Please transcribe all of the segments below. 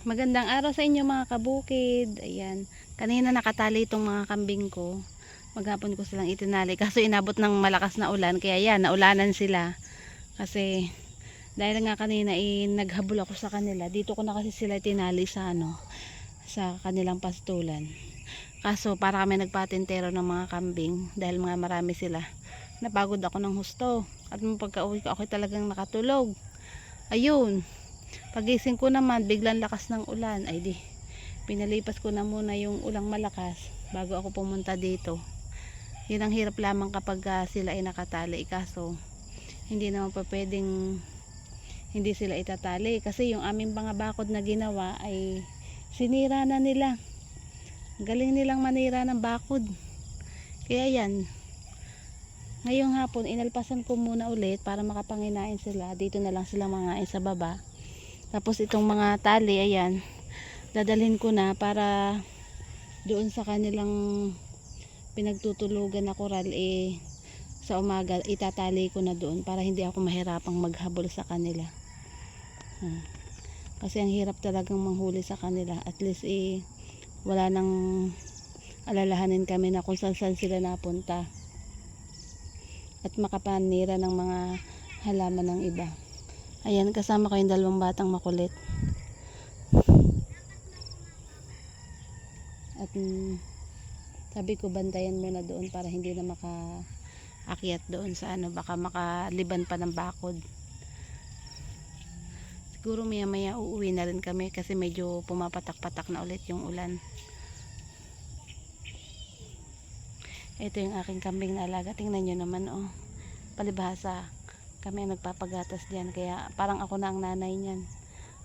Magandang araw sa inyo mga kabukid. Ayan. Kanina nakatali itong mga kambing ko. Maghapon ko silang itinali. Kaso inabot ng malakas na ulan. Kaya yan, naulanan sila. Kasi dahil nga kanina eh, naghabol ako sa kanila. Dito ko na kasi sila tinali sa ano, sa kanilang pastulan. Kaso para kami nagpatintero ng mga kambing. Dahil mga marami sila. Napagod ako ng husto. At nung pagka-uwi ko ako talagang nakatulog. Ayun. Pagising ko naman, biglang lakas ng ulan. Ay di, pinalipas ko na muna yung ulang malakas bago ako pumunta dito. Yun ang hirap lamang kapag ah, sila ay nakatali. Kaso, hindi naman pa pwedeng hindi sila itatali. Kasi yung aming mga bakod na ginawa ay sinira na nila. Galing nilang manira ng bakod. Kaya yan, ngayong hapon, inalpasan ko muna ulit para makapanginain sila. Dito na lang sila mga sa baba. Tapos itong mga tali, ayan, dadalhin ko na para doon sa kanilang pinagtutulugan na koral, eh, sa umaga, itatali ko na doon para hindi ako mahirapang maghabol sa kanila. Hmm. Kasi ang hirap talagang manghuli sa kanila. At least, eh, wala nang alalahanin kami na kung saan sila napunta. At makapanira ng mga halaman ng iba. Ayan, kasama ko yung dalawang batang makulit. At mm, sabi ko bantayan muna doon para hindi na makaakyat doon sa ano, baka makaliban pa ng bakod. Siguro maya maya uuwi na rin kami kasi medyo pumapatak-patak na ulit yung ulan. Ito yung aking kambing na alaga. Tingnan nyo naman oh. Palibhasa kami nagpapagatas diyan kaya parang ako na ang nanay niyan.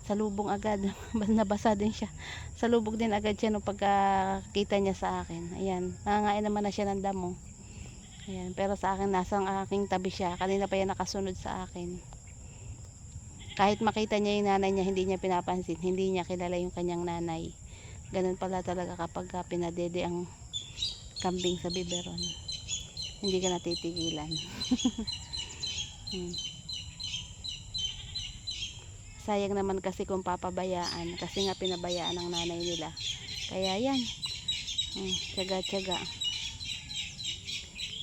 Salubong agad. Nabasa din siya. Salubog din agad siya nung pagkakita niya sa akin. Ayan. Nangangain naman na siya ng damo. Ayan. Pero sa akin nasa ang aking tabi siya. Kanina pa yan nakasunod sa akin. Kahit makita niya yung nanay niya hindi niya pinapansin. Hindi niya kilala yung kanyang nanay. Ganun pala talaga kapag pinadede ang kambing sa biberon. Hindi ka natitigilan Hmm. Sayang naman kasi kung papabayaan kasi nga pinabayaan ng nanay nila. Kaya yan. Hmm, tiyaga-tiyaga.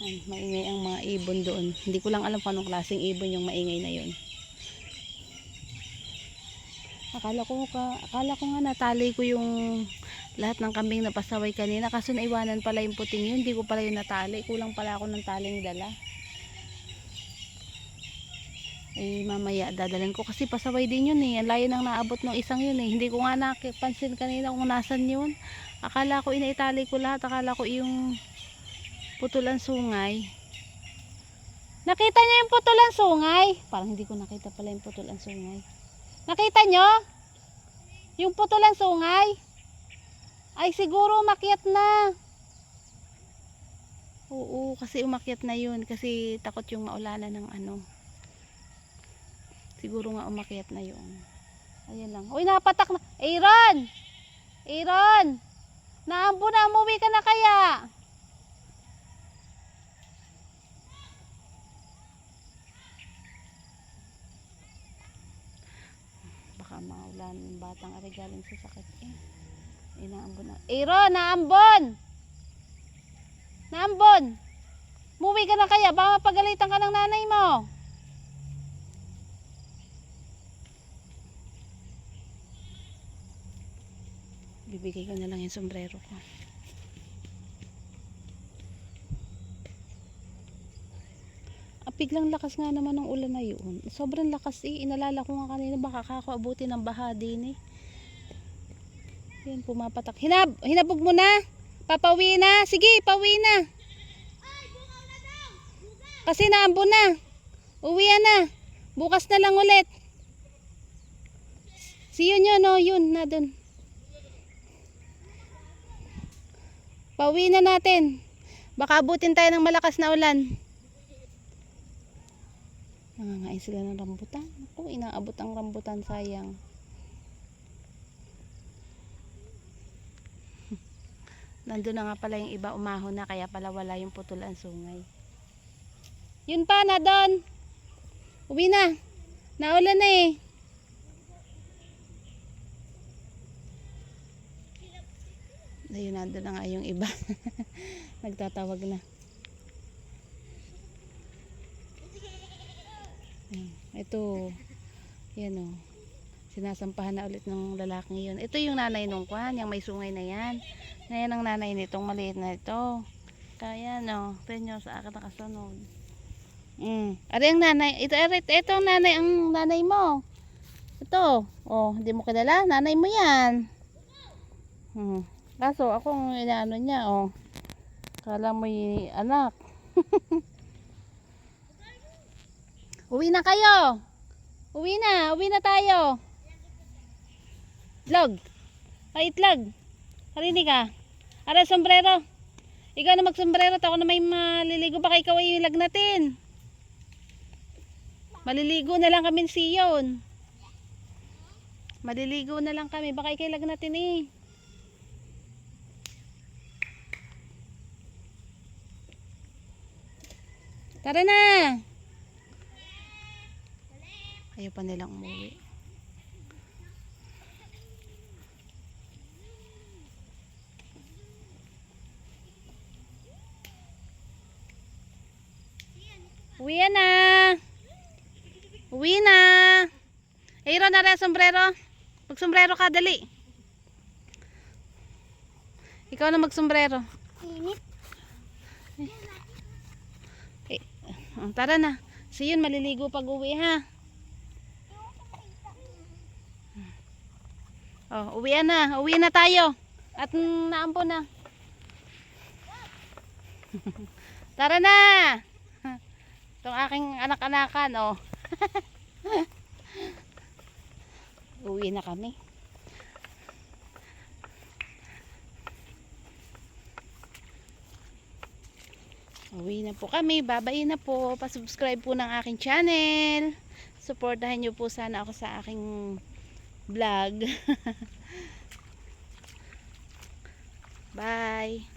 Maingay ang mga ibon doon. Hindi ko lang alam kung anong klaseng ibon yung maingay na yun. Akala ko, ka, akala ko nga natali ko yung lahat ng kambing na pasaway kanina kaso naiwanan pala yung puting yun. Hindi ko pala yung natali. Kulang pala ako ng taling dala eh mamaya dadalhin ko. Kasi pasaway din yun eh. Ang layo nang naabot ng isang yun eh. Hindi ko nga nakipansin kanina kung nasan yun. Akala ko inaitali ko lahat. Akala ko yung putulan sungay. Nakita niyo yung putulan sungay? Parang hindi ko nakita pala yung putulan sungay. Nakita nyo yung putulan sungay? Ay siguro umakyat na. Oo kasi umakyat na yun. Kasi takot yung maulanan ng ano Siguro nga umakyat na yun. Ayan lang. Uy, napatak na. Aaron! Aaron! Naambo na, umuwi ka na kaya? Baka maulan ng batang ari galing sa sakit eh. Inaambon na. Aaron, naambon! Naambon! Umuwi ka na kaya? Baka mapagalitan ka ng nanay mo. Bibigay ko na lang yung sombrero ko. Biglang lakas nga naman ng ulan na yun. Sobrang lakas eh. Inalala ko nga kanina baka kakaabuti ng baha din eh. Yan pumapatak. Hinab hinabog mo na. Papawi na. Sige pawi na. Kasi naambo na. Uwi na. Bukas na lang ulit. See yun yun oh yun na dun Pauwi na natin. Baka abutin tayo ng malakas na ulan. Nangangain sila ng rambutan. Ako, inaabot ang rambutan, sayang. Nandun na nga pala yung iba umahon na kaya pala wala yung putulan sungay. Yun pa na doon. Uwi na. Naulan na eh. Ayun, nandun na nga yung iba. Nagtatawag na. Ito. Yan o. Sinasampahan na ulit ng lalaking yun. Ito yung nanay nung kwan. Yung may sungay na yan. Yan ang nanay nitong maliit na ito. Kaya no. Ito sa akin nakasunod. Mm. Ari ang nanay. Ito, ari, ito ang nanay, ang nanay mo. Ito. Oh, hindi mo kilala. Nanay mo yan. Hmm. Kaso, akong inaano niya, oh. Kala mo anak. Uwi na kayo. Uwi na. Uwi na tayo. Itlog. Ay, itlog. Harinig ka. Ara, sombrero. Ikaw na magsombrero. Ako na may maliligo. Baka ikaw ay ilag natin. Maliligo na lang kami siyon. Maliligo na lang kami. Baka ikaw ilag natin eh. Tara na! Ayaw pa nilang umuwi. Uwi na! Uwi na! Ayro na rin sombrero. Mag-sombrero ka, dali. Ikaw na mag-sombrero. Init. Eh, tara na. Si yun maliligo pag uwi ha. Oh, uwi na. Uwi na tayo. At naampo na. tara na. Itong aking anak-anakan, oh. uwi na kami. Uwi na po kami. Babay na po. Pasubscribe po ng aking channel. Supportahan nyo po sana ako sa aking vlog. Bye.